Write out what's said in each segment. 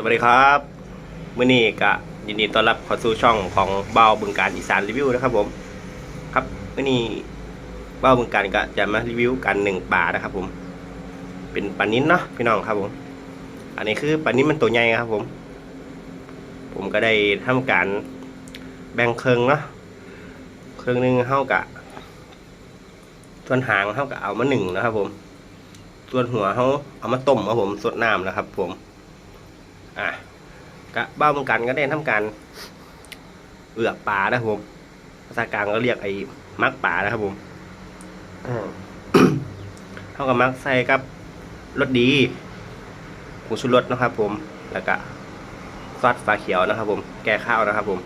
สวัสดีครับมื่อนี้ก็ยินดีต้อนรับเข้าสู่ช่องของเบ้าบึงการอีสานรีวิวนะครับผมครับมื่อนี้เบ้าบึงการก็จะมารีวิวกันหนึ่งปลานะครับ ผม เป็นปลานิ้นเนาะพี่น้องครับผม อันนี้คือปลานิ้นมันตัวใหญ่ครับผม ผมก็ได้ทำการแบ่งเครื่องเนาะเครื่องหนึงเท่ากับส่วนหางเท่ากับเอามาหนึ่งนะครับ ผม ส่วนหัวเขาเอามาต้มครับผมสดน้ำนะครับ ผม อะกะบ้ามือนกันก็ได้ทำการเอือกปลานะครับผมภาษากลางก็เรียกไอ้มักปลานะครับผมเท่ากับมักใส่กับรสดีผงชูรสนะครับ ผมแล้วก็ซอสฟ้าเขียวนะครับ ผม แก้ข้าวนะครับ ผม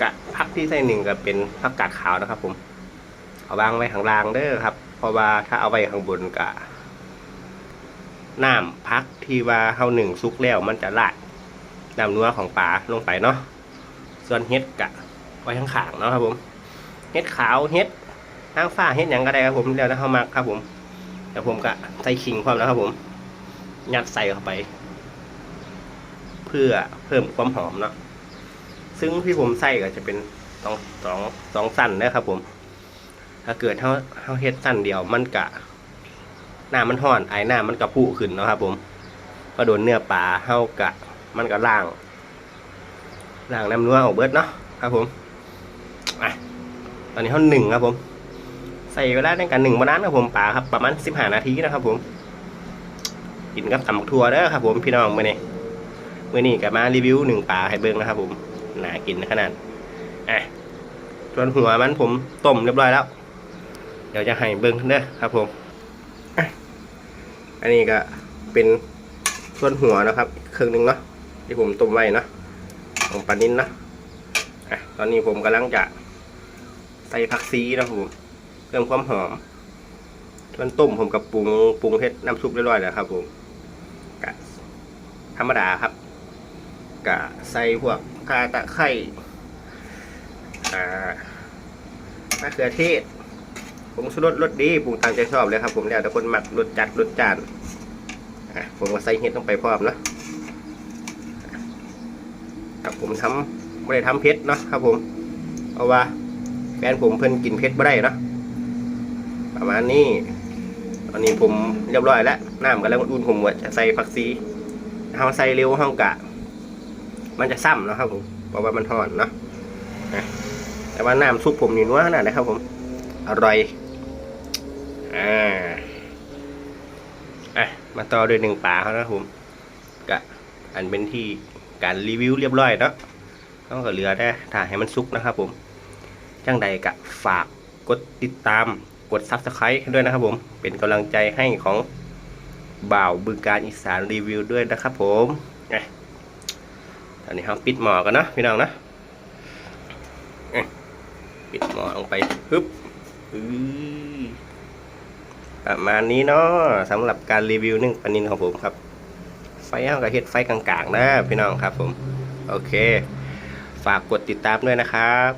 กะพักที่ใส่หนึ่งก็เป็นผักกาดขาวนะครับ ผม เอาวางไว้ข้างล่างเด้อครับ เพราะว่าถ้าเอาไว้ข้างบนกะ น้ำพักที่ว่าเฮาหนึ่งซุกแล้วมันจะละน้ำนัวของปลาลงไปเนาะส่วนเฮ็ดกะ ไว้ข้างขางเนาะครับผมเฮ็ดขาวเฮ็ดทางฟ้าเฮ็ดหยังก็ได้ครับผมแล้วแต่เฮามักครับผมแต่ผมกะใส่ขิงความนะครับผม ยัดใส่เข้าไป เพื่อเพิ่มความหอมเนาะซึ่งที่ผมใส่ก็จะเป็นสองสองสองสั้นนะครับผม ถ้าเกิดเฮาเฮาเฮ็ดสั้นเดียวมันกะ น้ามันห่อนไอหน้ามันกระพุขึ้นเนาะครับ ผม ก็โดนเนื้อปลาเฮากะ มันก็ล่างล่างน้ำนัวออกเบิดเนาะครับ ผมอะตอนนี้เฮาหนึ่งครับผม ใส่เวลาในการหนึ่งมานานครับผมปลาครับ ประมาณสิบห้านาทีนะครับ ผมกินกับตำบักทั่วเด้อครับผมพี่น้องมื่อนี้มื่อนี้ก็มารีวิวหนึ่งปลาให้เบิ่งนะครับ ผมน่ากินขนาดอะส่วนหัวมันผมต้มเรียบร้อยแล้ว เดี๋ยวจะให้เบิ่งเด้อครับผม อันนี้ก็เป็นส่วนหัวนะครับอีกครึ่งหนึ่งเนาะที่ผมต้มไว้นะของปลานิ้นนะอะตอนนี้ผมกำลังจะใส่ผักซีนะผมเพิ่มความหอมส่วนต้มผมกับปรุงปรุงเฮ็ดน้ำซุปเรียบร้อยแล้วครับผมกะธรรมดาครับกะใส่พวกกาตะไคร้อ่ามะเขือเทศ ผมชูรสรสดีปรุงตามใจชอบเลยครับ ผมแล้วแต่คนหมักรสจัดรสจานอะผมก็ใส่เห็ดลงไปพร้อมเนาะครับผมทำไม่ได้ทำเผ็ดเนาะครับ ผมเพราะว่าแฟนผมเพิ่นกินเผ็ดไม่ได้เนาะประมาณนี้ตอนนี้ผมเรียบร้อยแล้วน้ำกำลังอุ่นผมว่าจะใส่ผักซีเฮาใส่เร็วเฮากะ มันจะซ้ำเนาะครับผมเพราะว่ามันทอนเนาะแต่ว่าน้ำซุปผมนี่นัวขนาดไหนครับผมอร่อย อ่าอะมาต่อด้วยหนึ่งปลาเขานะครับผมกะอันเป็นที่การรีวิวเรียบร้อยเนาะเขาก็เหลือได้ถ่ายให้มันสุกนะครับผม จังใดกะฝากกดติดตามกดซับสไครต์ด้วยนะครับผม เป็นกำลังใจให้ของบ่าวบึงการอีสานรีวิวด้วยนะครับผมอะตอนนี้เราปิดหมอกันนะพี่น้องนะอะปิดหมอลงไปฮึบอือ ประมาณนี้เนาะสำหรับการรีวิวนึ่งปลานินของผมครับ ไฟเอากับเฮ็ดไฟกลางๆนะพี่น้องครับผม โอเค ฝากกดติดตามด้วยนะครับ